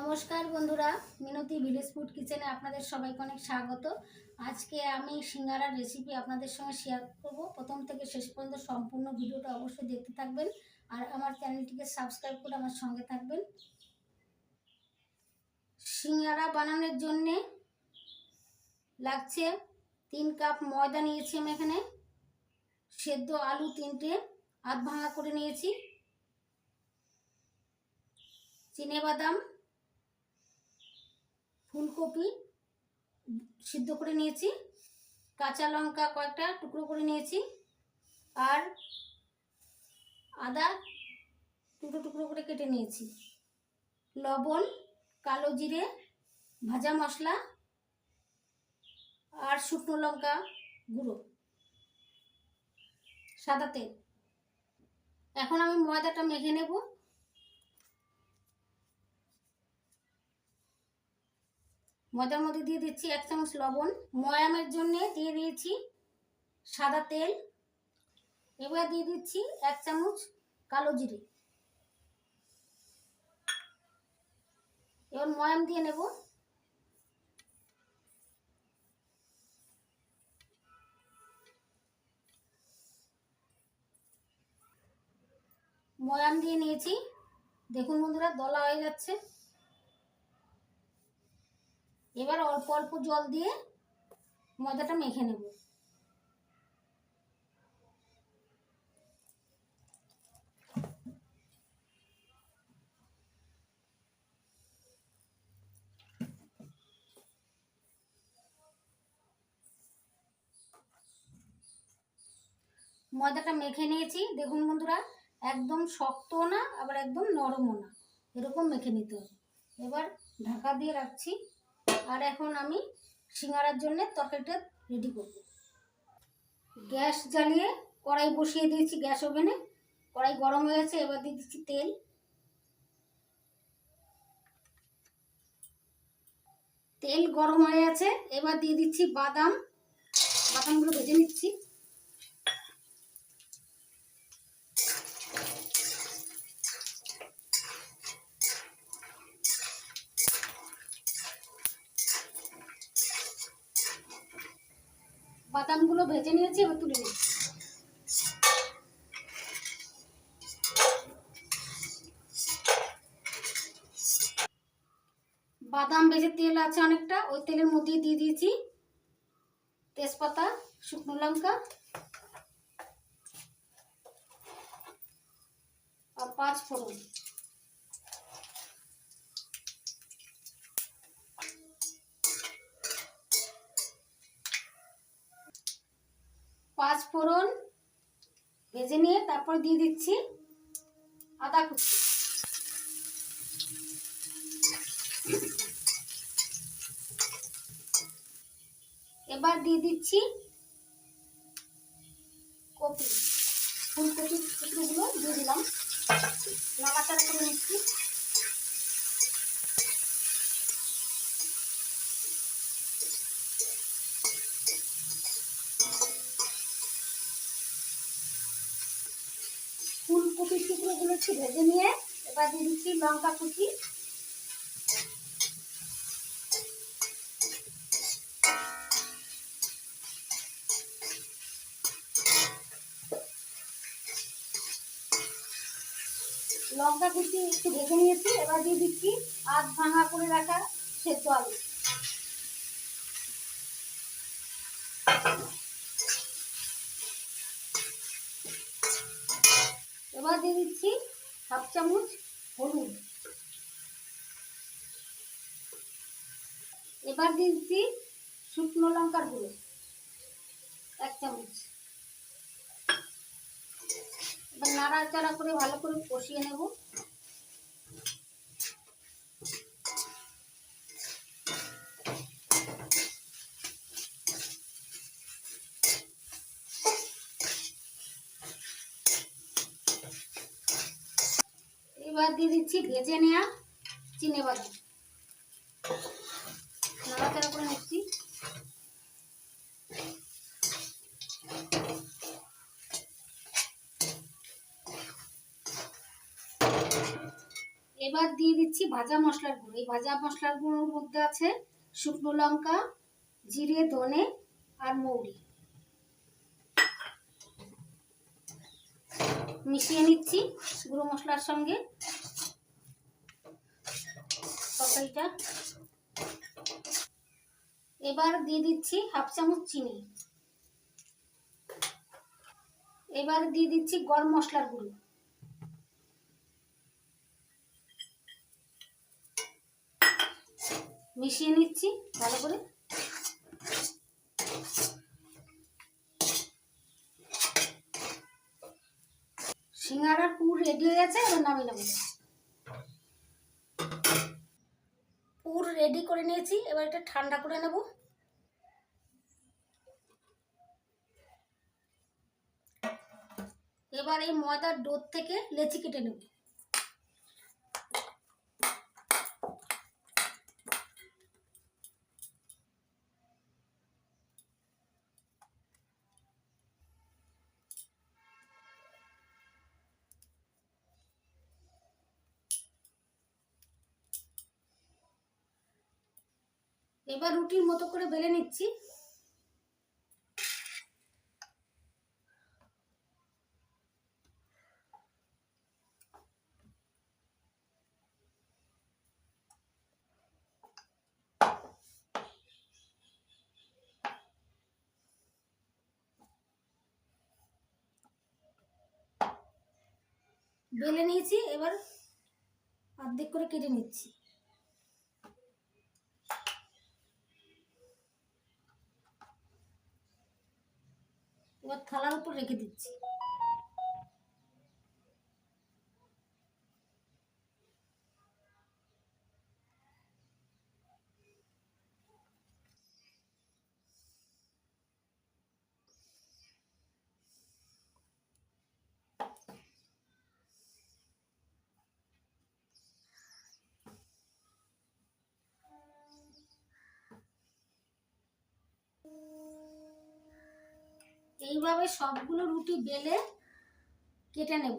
নমস্কার বন্ধুরা, মিনতি village food কিচেনে আপনাদের সবাইকে অনেক স্বাগত। আজকে আমি সিঙ্গারার রেসিপি আপনাদের সঙ্গে শেয়ার করব। প্রথম থেকে শেষ পর্যন্ত সম্পূর্ণ ভিডিওটা অবশ্যই দেখতে থাকবেন আর আমার চ্যানেলটিকে সাবস্ক্রাইব করে আমার সঙ্গে থাকবেন। সিঙ্গারা বানানোর জন্যে লাগছে তিন কাপ ময়দা নিয়েছি আমি এখানে, সেদ্ধ আলু তিনটে, আধ ভাঙা করে নিয়েছি, চিনে বাদাম ফুলকপি সিদ্ধ করে নিয়েছি, কাঁচা লঙ্কা কয়েকটা টুকরো করে নিয়েছি, আর আদা টুকরো টুকরো করে কেটে নিয়েছি। লবণ, কালো জিরে, ভাজা মশলা আর শুকনো লঙ্কা গুঁড়ো। সাদা তেল। এখন আমি ময়দাটা মেখে নেব। ময়দার মধ্যে দিয়ে দিচ্ছি এক চামচ লবণ। ময়ামের জন্য দিয়ে দিয়েছি সাদা তেল। এবার দিয়ে দিচ্ছি এক চামচ কালো জিরে। এবার ময়াম দিয়ে নেব। ময়াম দিয়ে নিয়েছি। দেখুন বন্ধুরা, দলা হয়ে যাচ্ছে। এবার অল্প অল্প জল দিয়ে ময়দাটা মেখে নেব। ময়দাটা মেখে নিয়েছি। দেখুন বন্ধুরা, একদম শক্ত না, আবার একদম নরমও না। এরকম মেখে নিতে হবে। এবার ঢাকা দিয়ে রাখছি। আর এখন আমি সিঙ্গারার জন্য তরকারিটা রেডি করব। গ্যাস জ্বালিয়ে কড়াই বসিয়ে দিয়েছি গ্যাস ওভেনে। কড়াই গরম হয়ে গেছে, এবার দিয়ে দিচ্ছি তেল। তেল গরম হয়ে গেছে, এবার দিয়ে দিচ্ছি বাদাম। বাদামগুলো ভেজে নিচ্ছি। বাদামগুলো ভেজে নিয়েছি, এবার তুলে নিচ্ছি। বাদাম ভেজে তেল আছে অনেকটা, ওই তেলের মধ্যে দিয়ে দিয়েছি তেজপাতা, শুকনো লঙ্কা, আর পাঁচ ফোড়ন। পাঁচ ফোড়ন ভেজে নিয়ে তারপর দিয়ে দিচ্ছি আদা কুচি। এবার দিয়ে দিচ্ছি কপি। ফুলকপির টুকরোগুলো দিয়ে দিলাম। নাড়াচাড়া করে নিচ্ছি। টুকরোগুলো একটু ভেজে নিয়ে এবার দিয়ে দিচ্ছি লঙ্কা কুচি। লঙ্কা কুচি একটু ভেজে নিয়েছি, এবার দিয়ে দিচ্ছি আধ ভাঙা করে রাখা সেদ্ধ আলু এবার দিয়ে দিচ্ছি হাফ চামচ হলুদ। এবার দিচ্ছি শুকনো লঙ্কার গুঁড়ো, এক চামচ। এবার নাড়াচাড়া করে ভালো করে কষিয়ে নেব এবার দিয়ে দিচ্ছি, ভেজে নেওয়া চিনে বাদাম নাড়াচাড়া করে নিচ্ছি। এবার দিয়ে দিচ্ছি ভাজা মশলার গুঁড়ো। এই ভাজা মশলার গুঁড়োর মধ্যে আছে শুকনো লঙ্কা, জিরে, ধনে আর মৌরি। মিশিয়ে নিচ্ছি গুঁড়ো মশলার সঙ্গে। তরকারিটা এবার দিয়ে দিচ্ছি হাফ চামচ চিনি। এবার দিয়ে দিচ্ছি গরম মশলার গুঁড়ো। মিশিয়ে নিচ্ছি ভালো করে। সিঙ্গারার পুর রেডি হয়ে গেছে, এবার নামিয়ে নেব পুর রেডি করে নিয়েছি, এবার এটা ঠান্ডা করে নেব। এবার এই ময়দার ডোর থেকে লেচি কেটে নেব। এবার রুটির মতো করে বেলে নিচ্ছি। বেলে নিয়েছি এবার অর্ধেক করে কেটে নিচ্ছি। এবার থালার উপর রেখে দিচ্ছি এইভাবে সবগুলো রুটি বেলে কেটে নেব।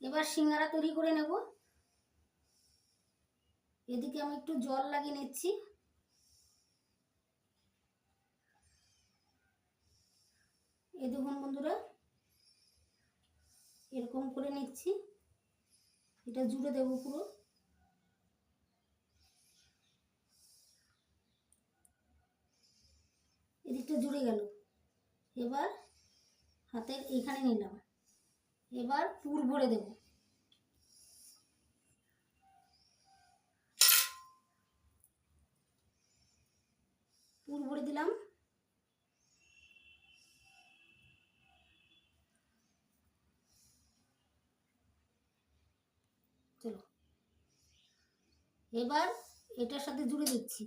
এবার সিঙ্গারা তৈরি করে নেব। এদিকে আমি একটু জল লাগিয়ে নিচ্ছি। এই দেখুন বন্ধুরা, এরকম করে নিচ্ছি। এটা জুড়ে দেবো পুরো। এদিকটা জুড়ে গেল। এবার হাতের এইখানে নিলাম। এবার পুর ভরে দেবো। পুর ভরে দিলাম। চলো। এবার এটার সাথে জুড়ে দিচ্ছি।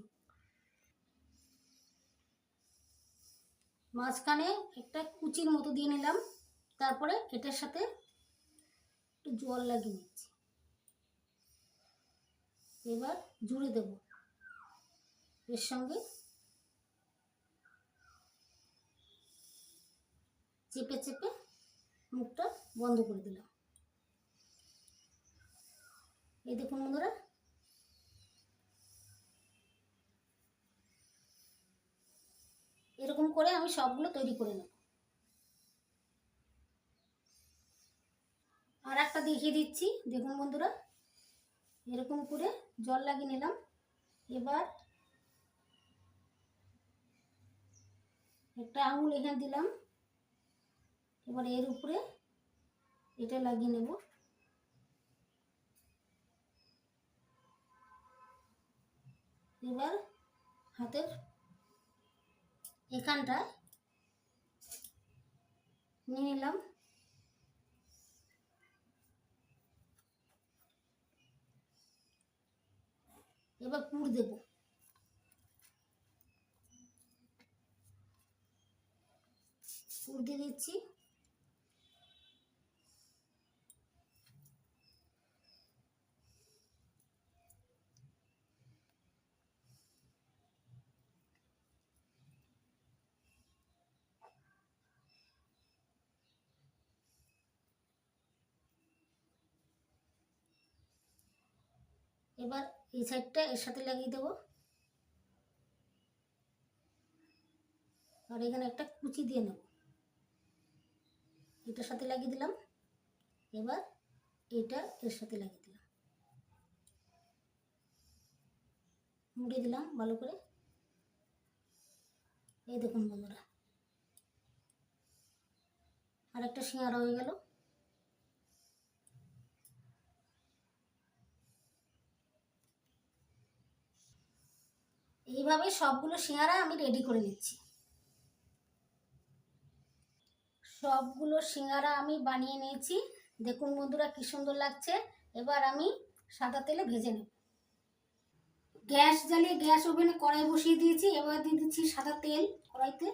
মাঝখানে একটা কুচির মতো দিয়ে নিলাম। তারপরে এটার সাথে একটু জল লাগিয়ে নিচ্ছি এবার জুড়ে দেব। এর সঙ্গে চেপে চেপে মুখটা বন্ধ করে দিলাম। এই দেখুন বন্ধুরা। এরকম করে আমি সবগুলো তৈরি করে নেব। আর একটা দেখিয়ে দিচ্ছি। দেখুন বন্ধুরা, এরকম করে জল লাগিয়ে নিলাম। এবার একটা আঙুল এখানে দিলাম। এবার এর উপরে এটা লাগিয়ে নেব। এবার হাতের এখানটায় নিয়ে নিলাম। এবার পুর দেব। পুর দিয়ে দিচ্ছি। এবার এই সাইডটা এর সাথে লাগিয়ে দেবো। আর এখানে একটা কুচি দিয়ে নেব। এটার সাথে লাগিয়ে দিলাম। এবার এটা এর সাথে লাগিয়ে দিলাম। মুড়ে দিলাম ভালো করে। এই দেখুন বন্ধুরা। আর একটা সিঙ্গারা হয়ে গেল। এইভাবে সবগুলো সিঙ্গারা আমি রেডি করে নিচ্ছি। সবগুলো সিঙ্গারা আমি বানিয়ে নিয়েছি। দেখুন বন্ধুরা কি সুন্দর লাগছে। এবার আমি সাদা তেলে ভেজে নেব। গ্যাস জ্বালিয়ে গ্যাস ওভেনে কড়াই বসিয়ে দিয়েছি। এবার দিয়ে দিচ্ছি সাদা তেল কড়াইতে।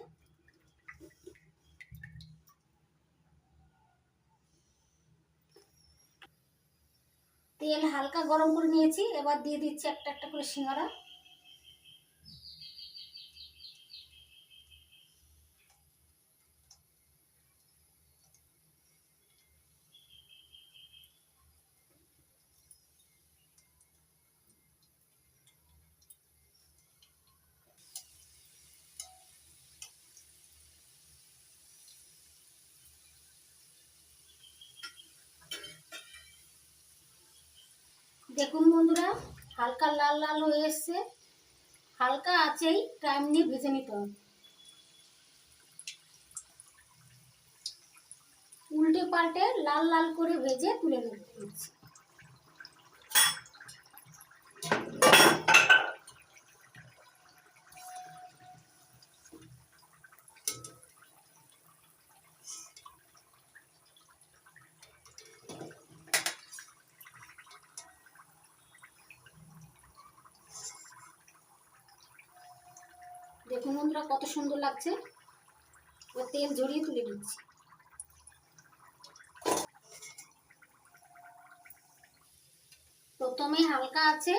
তেল হালকা গরম করে নিয়েছি। এবার দিয়ে দিচ্ছি একটা একটা করে সিঙ্গারা দেখুন বন্ধুরা, হালকা লাল লাল হয়ে এসছে। হালকা আছেই টাইম নিয়ে ভেজে নিতে হবে। উল্টে পাল্টে লাল লাল করে ভেজে তুলে নিচ্ছি দেখুন বন্ধুরা, কত সুন্দর লাগছে। ও তেল ঝরিয়ে তুলে দিচ্ছি প্রথমে হালকা আছে,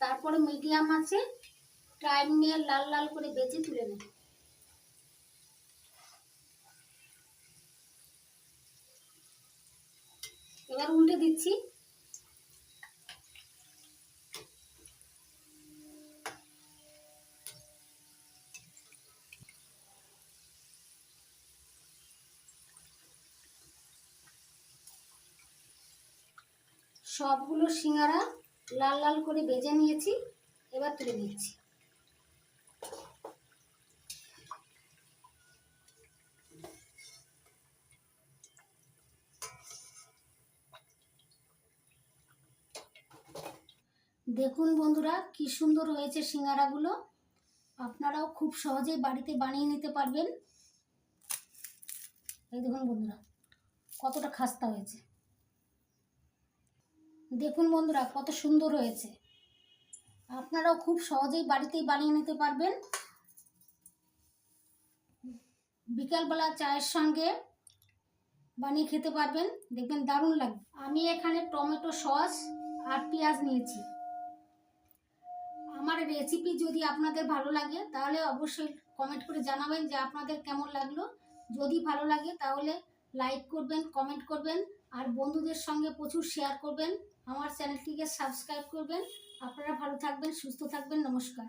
তারপরে মিডিয়াম আছে টাইম নিয়ে লাল লাল করে বেজে তুলে নেব। এবার উল্টে দিচ্ছি। সবগুলো সিঙ্গারা লাল লাল করে বেজে নিয়েছি, এবার তুলে নিচ্ছি। দেখুন বন্ধুরা, কি সুন্দর হয়েছে সিঙ্গারাগুলো। আপনারাও খুব সহজেই বাড়িতে বানিয়ে নিতে পারবেন। এই দেখুন বন্ধুরা, কতটা খাস্তা হয়েছে। দেখুন বন্ধুরা, কত সুন্দর হয়েছে। আপনারাও খুব সহজেই বাড়িতেই বানিয়ে নিতে পারবেন। বিকালবেলা চায়ের সঙ্গে বানিয়ে খেতে পারবেন, দেখবেন দারুণ লাগবে। আমি এখানে টমেটো সস আর পেঁয়াজ নিয়েছি। আমার রেসিপি যদি আপনাদের ভালো লাগে, তাহলে অবশ্যই কমেন্ট করে জানাবেন যে আপনাদের কেমন লাগল। যদি ভালো লাগে, তাহলে লাইক করবেন কমেন্ট করবেন, আর বন্ধুদের সঙ্গে প্রচুর শেয়ার করবেন। আমার চ্যানেলটিকে সাবস্ক্রাইব করবেন। আপনারা ভালো থাকবেন সুস্থ থাকবেন। নমস্কার।